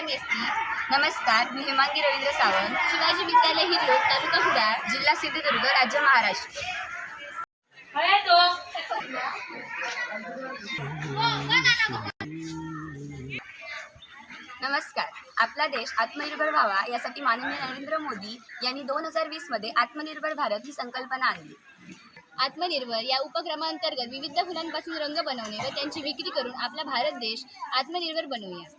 M S नमस्कार मी हेमांगी रवींद्र सावंत. शिवाजी विद्यालय हिरलोक तालुका कुडाळ जिल्हा सिंधुदुर्ग राज्य महाराष्ट्र. नमस्कार आपला देश आत्मनिर्भर व्हावा यासाठी माननीय नरेंद्र मोदी यांनी दोन हजार वीसमध्ये आत्मनिर्भर भारत ही संकल्पना आणली. आत्मनिर्भर या उपक्रमांतर्गत विविध फुलांपासून रंग बनवणे व त्यांची विक्री करून आपला भारत देश आत्मनिर्भर बनवूया.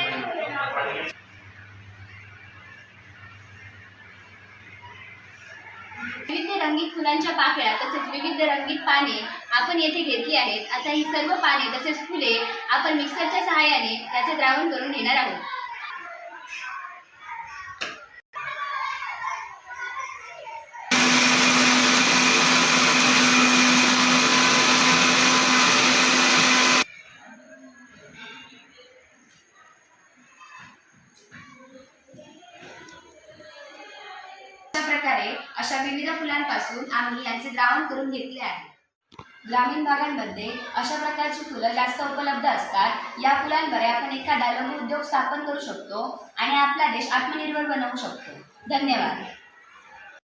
विविध रंगीत फुलांच्या पाकळ्या तसेच विविध रंगीत पाने आपण येथे घेतली आहेत. आता ही सर्व पाने तसेच फुले आपण मिक्सरच्या सहाय्याने त्याचे द्रावण करून घेणार आहोत. प्रकारे अशा विविध फुलांपासून आम्ही यांचे द्रावण करून घेतले आहे. ग्रामीण भागांमध्ये अशा प्रकारची फुलं जास्त उपलब्ध असतात. या फुलांद्वारे आपण एखादा लघु उद्योग स्थापन करू शकतो आणि आपला देश आत्मनिर्भर बनवू शकतो. धन्यवाद.